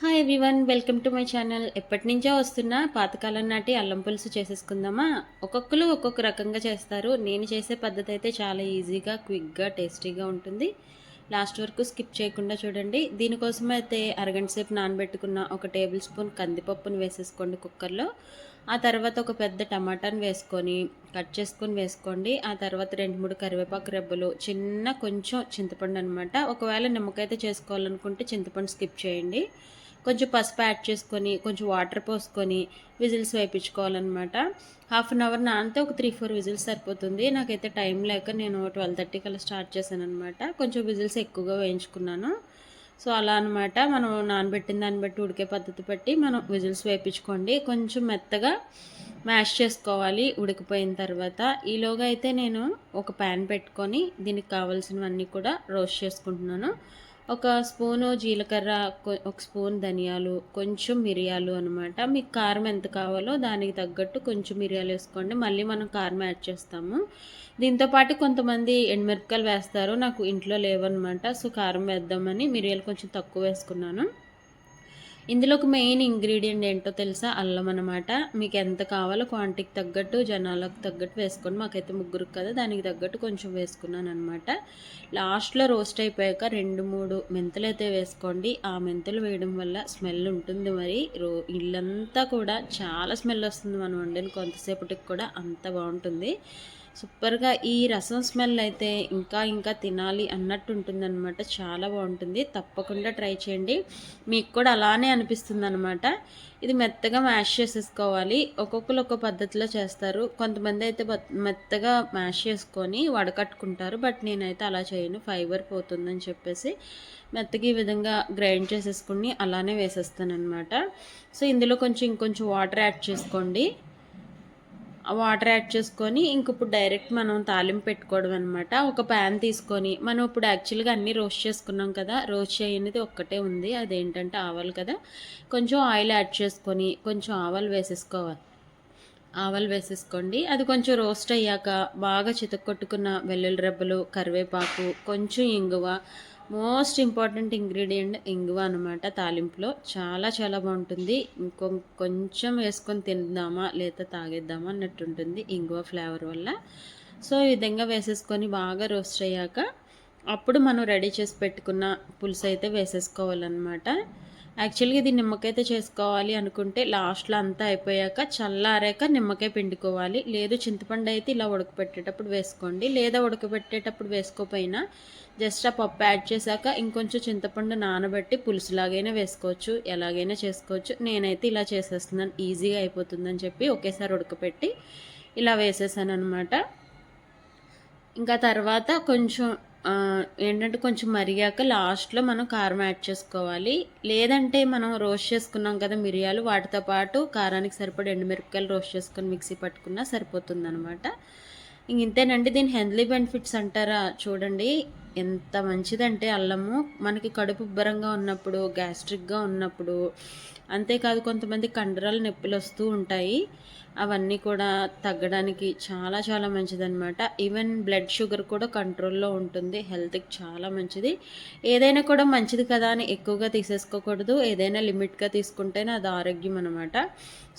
Hi everyone welcome to my channel ఎప్పటి నుంచో వస్తున్న పాతకాలం నాటి అల్లం పులుసు చేసేసుకుందామా? ఒక్కొక్కరు ఒక్కొక్క రకంగా చేస్తారు. నేను చేసే పద్ధతి అయితే చాలా ఈజీగా క్విక్గా టేస్టీగా ఉంటుంది. లాస్ట్ వరకు స్కిప్ చేయకుండా చూడండి. దీనికోసం అయితే అరగంట సేపు నానబెట్టుకున్న ఒక టేబుల్ స్పూన్ కందిపప్పును వేసేసుకోండి కుక్కర్లో. ఆ తర్వాత ఒక పెద్ద టమాటాని వేసుకొని కట్ చేసుకొని వేసుకోండి. ఆ తర్వాత రెండు మూడు కరివేపాకు రెబ్బలు చిన్న కొంచెం చింతపండు అనమాట ఒకవేళ నిమ్మకాయతో చేసుకోవాలనుకుంటే చింతపండు స్కిప్ చేయండి. కొంచెం పసుపు యాడ్ చేసుకొని కొంచెం వాటర్ పోసుకొని విజిల్స్ వేయించుకోవాలన్నమాట. హాఫ్ అన్ అవర్ నానితే ఒక త్రీ ఫోర్ విజిల్స్ సరిపోతుంది. నాకైతే టైం లేక నేను ట్వెల్వ్ థర్టీ కల్లా స్టార్ట్ చేశాను అనమాట కొంచెం విజిల్స్ ఎక్కువగా వేయించుకున్నాను. సో అలా అనమాట మనం నానబెట్టిన దాన్ని బట్టి ఉడికే పద్ధతి బట్టి మనం విజిల్స్ వేయించుకోండి. కొంచెం మెత్తగా మ్యాష్ చేసుకోవాలి ఉడికిపోయిన తర్వాత. ఈలోగా అయితే నేను ఒక ప్యాన్ పెట్టుకొని దీనికి కావాల్సినవన్నీ కూడా రోస్ట్ చేసుకుంటున్నాను. ఒక స్పూను జీలకర్ర ఒక స్పూన్ ధనియాలు కొంచెం మిరియాలు అనమాట మీకు కారం ఎంత కావాలో దానికి తగ్గట్టు కొంచెం మిరియాలు వేసుకోండి. మళ్ళీ మనం కారం యాడ్ చేస్తాము. దీంతోపాటు కొంతమంది ఎండుమిరపకాయలు వేస్తారు. నాకు ఇంట్లో లేవన్నమాట సో కారం వేద్దామని మిరియాలు కొంచెం తక్కువ వేసుకున్నాను. ఇందులో ఒక మెయిన్ ఇంగ్రీడియంట్ ఏంటో తెలుసా? అల్లం అనమాట మీకు ఎంత కావాలో క్వాంటిటీకి తగ్గట్టు జనాలకు తగ్గట్టు వేసుకోండి. మాకైతే ముగ్గురికి కదా దానికి తగ్గట్టు కొంచెం వేసుకున్నాను అనమాట లాస్ట్లో రోస్ట్ అయిపోయాక రెండు మూడు మెంతులు అయితే వేసుకోండి. ఆ మెంతులు వేయడం వల్ల స్మెల్ ఉంటుంది మరి. రో ఇల్లంతా కూడా చాలా స్మెల్ వస్తుంది మనం వండిన కొంతసేపటికి కూడా అంత బాగుంటుంది. సూపర్గా ఈ రసం స్మెల్ అయితే ఇంకా ఇంకా తినాలి అన్నట్టు ఉంటుందన్నమాట చాలా బాగుంటుంది. తప్పకుండా ట్రై చేయండి. మీకు కూడా అలానే అనిపిస్తుంది అనమాట ఇది మెత్తగా మ్యాష్ చేసేసుకోవాలి. ఒక్కొక్కరు ఒక్కొక్క పద్ధతిలో చేస్తారు. కొంతమంది అయితే మెత్తగా మ్యాష్ చేసుకొని వడకట్టుకుంటారు. బట్ నేనైతే అలా చేయను. ఫైబర్ పోతుందని చెప్పేసి మెత్తగా ఈ విధంగా గ్రైండ్ చేసేసుకుని అలానే వేసేస్తాను అనమాట సో ఇందులో కొంచెం ఇంకొంచెం వాటర్ యాడ్ చేసుకోండి. వాటర్ యాడ్ చేసుకొని ఇంక ఇప్పుడు డైరెక్ట్ మనం తాలింపు పెట్టుకోవడం అనమాట ఒక ప్యాన్ తీసుకొని మనం ఇప్పుడు యాక్చువల్గా అన్నీ రోస్ట్ చేసుకున్నాం కదా రోస్ట్ చేయనిది ఒక్కటే ఉంది. అదేంటంటే ఆవాలు కదా. కొంచెం ఆయిల్ యాడ్ చేసుకొని కొంచెం ఆవాలు వేసేసుకోవాలి. ఆవాలు వేసేసుకోండి. అది కొంచెం రోస్ట్ అయ్యాక బాగా చితక్కొట్టుకున్న వెల్లుల్లి రెబ్బలు కరివేపాకు కొంచెం ఇంగువ మోస్ట్ ఇంపార్టెంట్ ఇంగ్రీడియంట్ ఇంగువ అనమాట తాలింపులో చాలా చాలా బాగుంటుంది. ఇంకొ కొంచెం వేసుకొని తిందామా లేదా తాగేద్దామా అన్నట్టు ఉంటుంది ఇంగువ ఫ్లేవర్ వల్ల. సో ఈ విధంగా వేసేసుకొని బాగా రోస్ట్ అయ్యాక అప్పుడు మనం రెడీ చేసి పెట్టుకున్న పులుసు అయితే వేసేసుకోవాలన్నమాట. యాక్చువల్గా ఇది నిమ్మకాయతో చేసుకోవాలి అనుకుంటే లాస్ట్లో అంతా అయిపోయాక చల్లారాక నిమ్మకాయ పిండుకోవాలి. లేదు చింతపండు అయితే ఇలా ఉడకపెట్టేటప్పుడు వేసుకోండి. లేదా ఉడకబెట్టేటప్పుడు వేసుకోపోయినా జస్ట్ ఆ పప్పు యాడ్ చేశాక ఇంకొంచెం చింతపండు నానబెట్టి పులుసులాగైనా వేసుకోవచ్చు. ఎలాగైనా చేసుకోవచ్చు. నేనైతే ఇలా చేసేస్తున్నాను. ఈజీగా అయిపోతుందని చెప్పి ఒకేసారి ఉడకపెట్టి ఇలా వేసేసాను అనమాట ఇంకా తర్వాత కొంచెం ఏంటంటే కొంచెం మరిగాక లాస్ట్లో మనం కారం యాడ్ చేసుకోవాలి. లేదంటే మనం రోస్ట్ చేసుకున్నాం కదా మిరియాలు వాటితో పాటు కారానికి సరిపడే ఎండుమిరపకాయలు రోస్ట్ చేసుకొని మిక్సీ పట్టుకున్నా సరిపోతుంది అనమాట ఇంతేనండి దీని హెల్దీ బెనిఫిట్స్ అంటారా? చూడండి. ఎంత మంచిదంటే అల్లము. మనకి కడుపు ఉబ్బరంగా ఉన్నప్పుడు గ్యాస్ట్రిక్గా ఉన్నప్పుడు అంతేకాదు కొంతమంది కండరాలు నొప్పులు వస్తూ ఉంటాయి. అవన్నీ కూడా తగ్గడానికి చాలా చాలా మంచిదన్నమాట. ఈవెన్ బ్లడ్ షుగర్ కూడా కంట్రోల్లో ఉంటుంది. హెల్త్కి చాలా మంచిది. ఏదైనా కూడా మంచిది కదా అని ఎక్కువగా తీసేసుకోకూడదు. ఏదైనా లిమిట్గా తీసుకుంటేనే అది ఆరోగ్యం అనమాట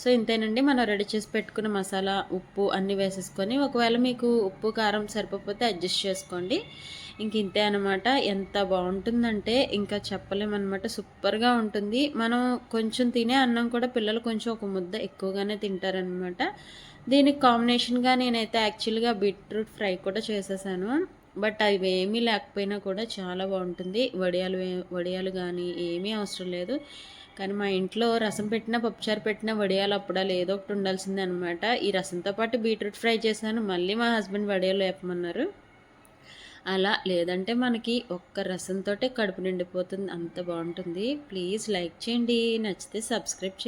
సో ఇంతేనండి. మనం రెడీ చేసి పెట్టుకున్న మసాలా ఉప్పు అన్నీ వేసేసుకొని ఒకవేళ మీకు ఉప్పు కారం సరిపోతే అడ్జస్ట్ చేసుకోండి. ఇంక ఇంతే అనమాట ఎంత బాగుంటుందంటే ఇంకా చెప్పలేమన్నమాట. సూపర్గా ఉంటుంది. మనం కొంచెం తినే అన్నం కూడా పిల్లలు కొంచెం ఒక ముద్ద ఎక్కువగానే తింటారనమాట దీనికి కాంబినేషన్గా నేనైతే యాక్చువల్గా బీట్రూట్ ఫ్రై కూడా చేసేసాను. బట్ అవి ఏమీ లేకపోయినా కూడా చాలా బాగుంటుంది. వడియాలు వడియాలు కానీ ఏమీ అవసరం లేదు. కానీ మా ఇంట్లో రసం పెట్టినా పప్పుచారు పెట్టినా వడియాలు అప్పుడాలు ఏదో ఒకటి ఉండాల్సిందే అనమాట ఈ రసంతో పాటు బీట్రూట్ ఫ్రై చేశాను. మళ్ళీ మా హస్బెండ్ వడియాలు వేపమన్నారు. అలా లేదంటే మనకి ఒక్క రసంతో కడుపు నిండిపోతుంది. అంత బాగుంటుంది. ప్లీజ్ లైక్ చేయండి. నచ్చితే సబ్స్క్రైబ్ చేయండి.